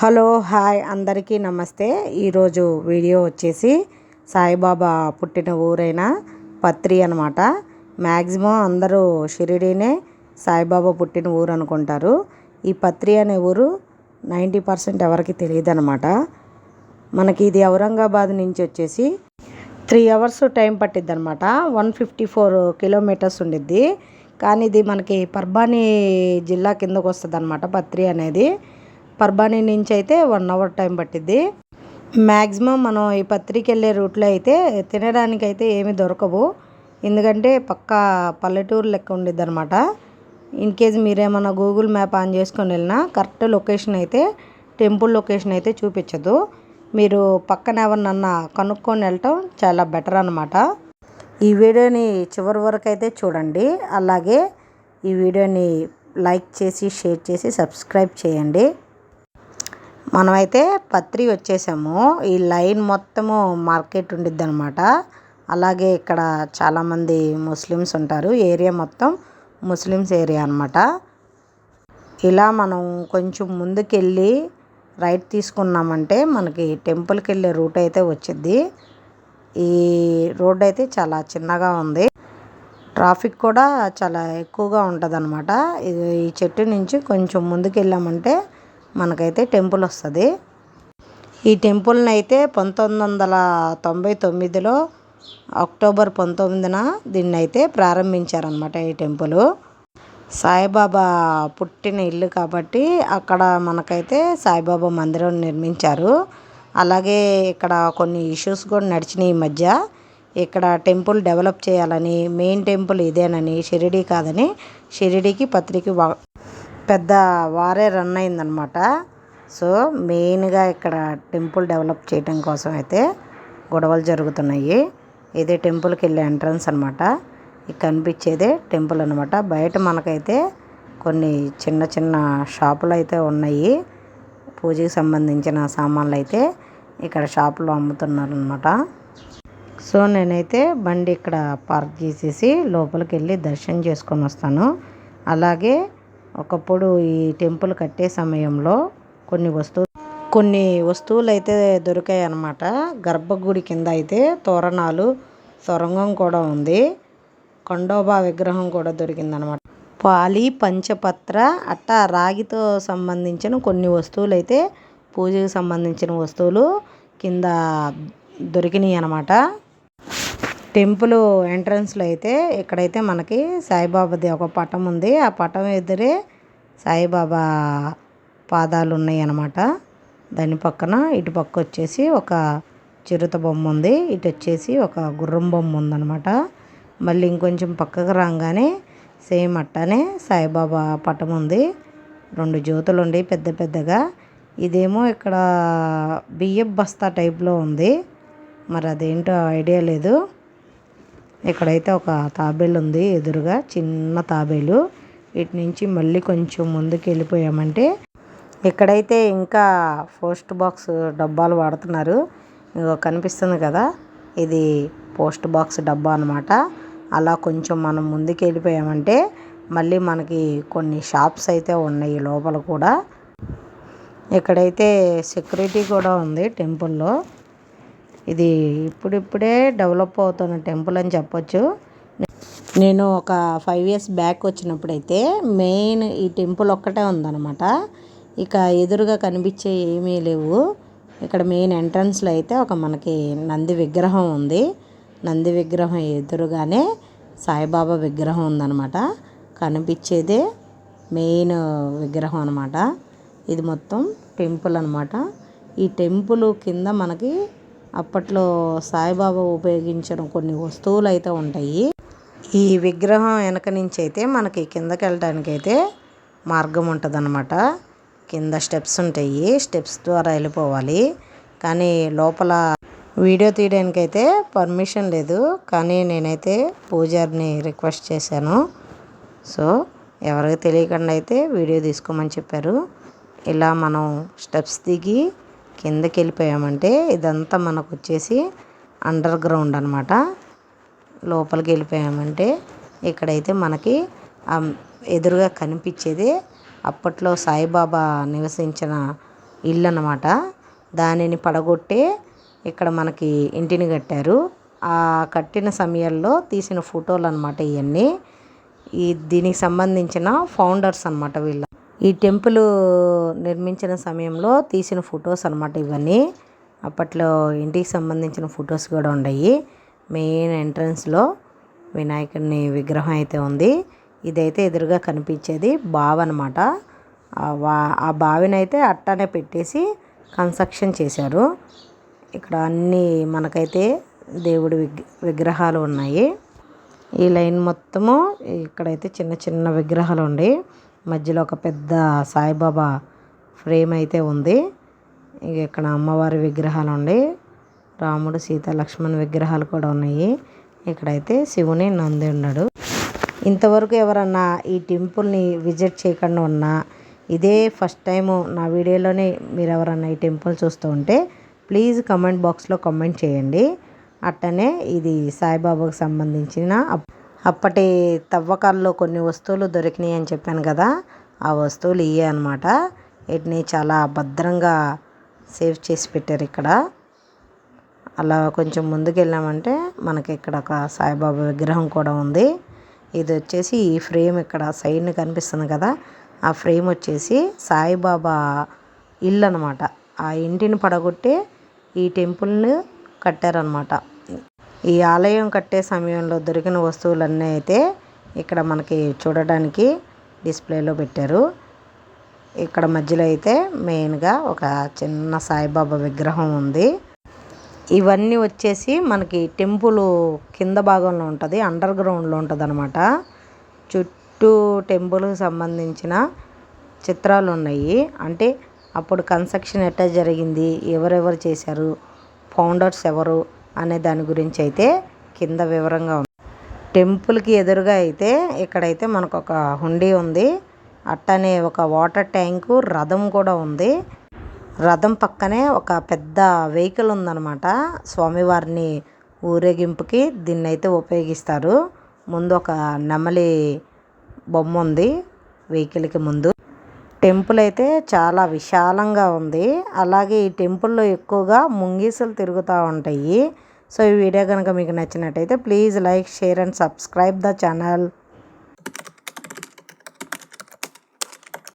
Hello hi అందరికీ నమస్తే. ఈరోజు వీడియో వచ్చేసి సాయిబాబా పుట్టిన ఊరైన పత్రి అనమాట మ్యాక్సిమం అందరూ షిరిడీనే సాయిబాబా పుట్టిన ఊరు అనుకుంటారు. ఈ పత్రి అనే ఊరు నైంటీ పర్సెంట్ ఎవరికి తెలియదు అనమాట మనకి ఇది ఔరంగాబాద్ నుంచి వచ్చేసి త్రీ అవర్స్ టైం పట్టిద్ది అనమాట వన్ ఫిఫ్టీ ఫోర్ కిలోమీటర్స్ ఉండిద్ది. కానీ ఇది మనకి పర్బానీ జిల్లా కిందకు వస్తుంది అనమాట పత్రి అనేది. పర్బానీ నుంచి అయితే వన్ అవర్ టైం పట్టిద్ది. మ్యాక్సిమం మనం ఈ పత్రికి వెళ్ళే రూట్లో అయితే తినడానికి అయితే ఏమి దొరకవు. ఎందుకంటే పక్క పల్లెటూరు లెక్క ఉండిద్ది అనమాట ఇన్ కేస్ మీరేమన్నా గూగుల్ మ్యాప్ ఆన్ చేసుకొని వెళ్ళినా కరెక్ట్ లొకేషన్ అయితే టెంపుల్ లొకేషన్ అయితే చూపించదు. మీరు పక్కన ఎవరినన్నా కనుక్కొని వెళ్ళటం చాలా బెటర్ అనమాట ఈ వీడియోని చివరి వరకు అయితే చూడండి. అలాగే ఈ వీడియోని లైక్ చేసి షేర్ చేసి సబ్స్క్రైబ్ చేయండి. మనమైతే పత్రి వచ్చేసాము. ఈ లైన్ మొత్తము మార్కెట్ ఉండిద్ది అనమాట అలాగే ఇక్కడ చాలామంది ముస్లిమ్స్ ఉంటారు. ఏరియా మొత్తం ముస్లిమ్స్ ఏరియా అనమాట ఇలా మనం కొంచెం ముందుకెళ్ళి రైట్ తీసుకున్నామంటే మనకి టెంపుల్కి వెళ్ళే రూట్ అయితే వచ్చింది ఈ రోడ్ అయితే చాలా చిన్నగా ఉంది. ట్రాఫిక్ కూడా చాలా ఎక్కువగా ఉంటుంది అనమాట ఈ చెట్టు నుంచి కొంచెం ముందుకు వెళ్ళామంటే మనకైతే టెంపుల్ వస్తుంది. ఈ టెంపుల్ని అయితే పంతొమ్మిది వందల తొంభై తొమ్మిదిలో అక్టోబర్ పంతొమ్మిదిన దీన్ని అయితే ప్రారంభించారనమాట ఈ టెంపుల్. సాయిబాబా పుట్టిన ఇల్లు కాబట్టి అక్కడ మనకైతే సాయిబాబా మందిరం నిర్మించారు. అలాగే ఇక్కడ కొన్ని ఇష్యూస్ కూడా నడిచినాయి ఈ మధ్య. ఇక్కడ టెంపుల్ డెవలప్ చేయాలని మెయిన్ టెంపుల్ ఇదేనని షిరిడీ కాదని షిరిడీకి పత్రికి పెద్ద వారే రన్ అయిందనమాట. సో మెయిన్గా ఇక్కడ టెంపుల్ డెవలప్ చేయడం కోసం అయితే గొడవలు జరుగుతున్నాయి. ఇది టెంపుల్కి వెళ్ళే ఎంట్రన్స్ అనమాట ఇక్కడ కనిపించేదే టెంపుల్ అనమాట బయట మనకైతే కొన్ని చిన్న చిన్న షాపులు అయితే ఉన్నాయి. పూజకి సంబంధించిన సామాన్లు అయితే ఇక్కడ షాపులో అమ్ముతున్నారు అనమాట సో నేనైతే బండి ఇక్కడ పార్క్ చేసేసి లోపలికి వెళ్ళి దర్శనం చేసుకొని వస్తాను. అలాగే ఒకప్పుడు ఈ టెంపుల్ కట్టే సమయంలో కొన్ని వస్తువులు కొన్ని వస్తువులు అయితే దొరికాయి అన్నమాట గర్భగుడి కింద అయితే తోరణాలు సొరంగం కూడా ఉంది. కొండోబా విగ్రహం కూడా దొరికిందనమాట పాలి పంచపత్ర అట్ట రాగితో సంబంధించిన కొన్ని వస్తువులు అయితే పూజకు సంబంధించిన వస్తువులు కింద దొరికినాయి అనమాట టెంపుల్ ఎంట్రన్స్లో అయితే ఇక్కడైతే మనకి సాయిబాబాది ఒక పటం ఉంది. ఆ పటం ఎదురే సాయిబాబా పాదాలు ఉన్నాయి అన్నమాట దాని పక్కన ఇటు పక్క వచ్చేసి ఒక చిరుత బొమ్మ ఉంది. ఇటు వచ్చేసి ఒక గుర్రం బొమ్మ ఉందన్నమాట. మళ్ళీ ఇంకొంచెం పక్కకు రాగానే సేమ్ అట్టానే సాయిబాబా పటం ఉంది. రెండు జ్యోతులు ఉండి పెద్ద పెద్దగా. ఇదేమో ఇక్కడ బియ్యం బస్తా టైప్లో ఉంది. మరి అదేంటో ఐడియా లేదు. ఇక్కడైతే ఒక తాబేలు ఉంది ఎదురుగా చిన్న తాబేలు. ఇటు నుంచి మళ్ళీ కొంచెం ముందుకు వెళ్ళిపోయామంటే ఇక్కడైతే ఇంకా పోస్ట్ బాక్స్ డబ్బాలు వాడుతున్నారు. ఇగో కనిపిస్తుంది కదా ఇది పోస్ట్ బాక్స్ డబ్బా అనమాట అలా కొంచెం మనం ముందుకు వెళ్ళిపోయామంటే మళ్ళీ మనకి కొన్ని షాప్స్ అయితే ఉన్నాయి లోపల కూడా. ఇక్కడైతే సెక్యూరిటీ కూడా ఉంది టెంపుల్లో. ఇది ఇప్పుడిప్పుడే డెవలప్ అవుతున్న టెంపుల్ అని చెప్పొచ్చు. నేను ఒక ఫైవ్ ఇయర్స్ బ్యాక్ వచ్చినప్పుడైతే మెయిన్ ఈ టెంపుల్ ఒక్కటే ఉందన్నమాట. ఇక ఎదురుగా కనిపించే ఏమీ లేవు. ఇక్కడ మెయిన్ ఎంట్రన్స్లో అయితే ఒక మనకి నంది విగ్రహం ఉంది. నంది విగ్రహం ఎదురుగానే సాయిబాబా విగ్రహం ఉందన్నమాట. కనిపించేదే మెయిన్ విగ్రహం అనమాట ఇది మొత్తం టెంపుల్ అనమాట ఈ టెంపుల్ కింద మనకి అప్పట్లో సాయిబాబా ఉపయోగించిన కొన్ని వస్తువులు అయితే ఉంటాయి. ఈ విగ్రహం వెనక నుంచి అయితే మనకి కిందకి వెళ్ళడానికి అయితే మార్గం ఉంటుంది అనమాట కింద స్టెప్స్ ఉంటాయి. స్టెప్స్ ద్వారా వెళ్ళిపోవాలి. కానీ లోపల వీడియో తీయడానికి అయితే పర్మిషన్ లేదు. కానీ నేనైతే పూజారిని రిక్వెస్ట్ చేశాను. సో ఎవరికి తెలియకుండా అయితే వీడియో తీసుకోమని చెప్పారు. ఇలా మనం స్టెప్స్ దిగి కిందకి వెళ్ళిపోయామంటే ఇదంతా మనకు వచ్చేసి అండర్ గ్రౌండ్ అనమాట లోపలికి వెళ్ళిపోయామంటే ఇక్కడైతే మనకి ఎదురుగా కనిపించేది అప్పట్లో సాయిబాబా నివసించిన ఇల్లు అనమాట దానిని పడగొట్టి ఇక్కడ మనకి ఇంటిని కట్టారు. ఆ కట్టిన సమయాల్లో తీసిన ఫోటోలు అనమాట ఇవన్నీ ఈ దీనికి సంబంధించిన ఫౌండర్స్ అనమాట వీళ్ళ ఈ టెంపుల్ నిర్మించిన సమయంలో తీసిన ఫొటోస్ అనమాట ఇవన్నీ. అప్పట్లో ఇంటికి సంబంధించిన ఫొటోస్ కూడా ఉన్నాయి మెయిన్ ఎంట్రన్స్లో వినాయకుడిని విగ్రహం అయితే ఉంది. ఇదైతే ఎదురుగా కనిపించేది బావ అనమాట ఆ బావిని అయితే అట్టనే పెట్టేసి కన్స్ట్రక్షన్ చేశారు. ఇక్కడ అన్నీ మనకైతే దేవుడి విగ్రహాలు ఉన్నాయి. ఈ లైన్ మొత్తము ఇక్కడైతే చిన్న చిన్న విగ్రహాలు ఉన్నాయి మధ్యలో ఒక పెద్ద సాయిబాబా ఫ్రేమ్ అయితే ఉంది. ఇక్కడ అమ్మవారి విగ్రహాలు ఉండి రాముడు సీత లక్ష్మణ్ విగ్రహాలు కూడా ఉన్నాయి. ఇక్కడైతే శివుని నంది ఉన్నాడు. ఇంతవరకు ఎవరన్నా ఈ టెంపుల్ని విజిట్ చేయకుండా ఉన్నా ఇదే ఫస్ట్ టైము నా వీడియోలోనే మీరు ఎవరన్నా ఈ టెంపుల్ చూస్తూ ఉంటే ప్లీజ్ కమెంట్ బాక్స్లో కమెంట్ చేయండి. అట్టనే ఇది సాయిబాబాకు సంబంధించిన అప్పటి తవ్వకాల్లో కొన్ని వస్తువులు దొరికినాయి అని చెప్పాను కదా ఆ వస్తువులు ఇవే అనమాట వీటిని చాలా భద్రంగా సేవ్ చేసి పెట్టారు ఇక్కడ. అలా కొంచెం ముందుకు వెళ్ళామంటే మనకి ఇక్కడ ఒక సాయిబాబా విగ్రహం కూడా ఉంది. ఇది వచ్చేసి ఈ ఫ్రేమ్ ఇక్కడ సైడ్ని కనిపిస్తుంది కదా ఆ ఫ్రేమ్ వచ్చేసి సాయిబాబా ఇల్లు అనమాట ఆ ఇంటిని పడగొట్టి ఈ టెంపుల్ని కట్టారనమాట ఈ ఆలయం కట్టే సమయంలో దొరికిన వస్తువులన్నీ అయితే ఇక్కడ మనకి చూడడానికి డిస్ప్లేలో పెట్టారు. ఇక్కడ మధ్యలో అయితే మెయిన్గా ఒక చిన్న సాయిబాబా విగ్రహం ఉంది. ఇవన్నీ వచ్చేసి మనకి టెంపుల్ కింద భాగంలో ఉంటుంది అండర్ గ్రౌండ్లో ఉంటుంది అనమాట చుట్టూ టెంపుల్కి సంబంధించిన చిత్రాలు ఉన్నాయి. అంటే అప్పుడు కన్స్ట్రక్షన్ ఎట్లా జరిగింది ఎవరెవరు చేశారు ఫౌండర్స్ ఎవరు అనే దాని గురించి అయితే కింద వివరంగా ఉంది. టెంపుల్కి ఎదురుగా అయితే ఇక్కడైతే మనకు ఒక హుండీ ఉంది. అట్టనే ఒక వాటర్ ట్యాంకు రథం కూడా ఉంది. రథం పక్కనే ఒక పెద్ద వెహికల్ ఉందన్నమాట. స్వామివారిని ఊరేగింపుకి దీన్ని అయితే ఉపయోగిస్తారు. ముందు ఒక నెమలి బొమ్మ ఉంది వెహికల్కి ముందు. టెంపుల్ అయితే చాలా విశాలంగా ఉంది. అలాగే ఈ టెంపుల్లో ఎక్కువగా ముంగీసులు తిరుగుతూ ఉంటాయి. సో ఈ వీడియో కనుక మీకు నచ్చినట్టయితే please like share and subscribe the channel.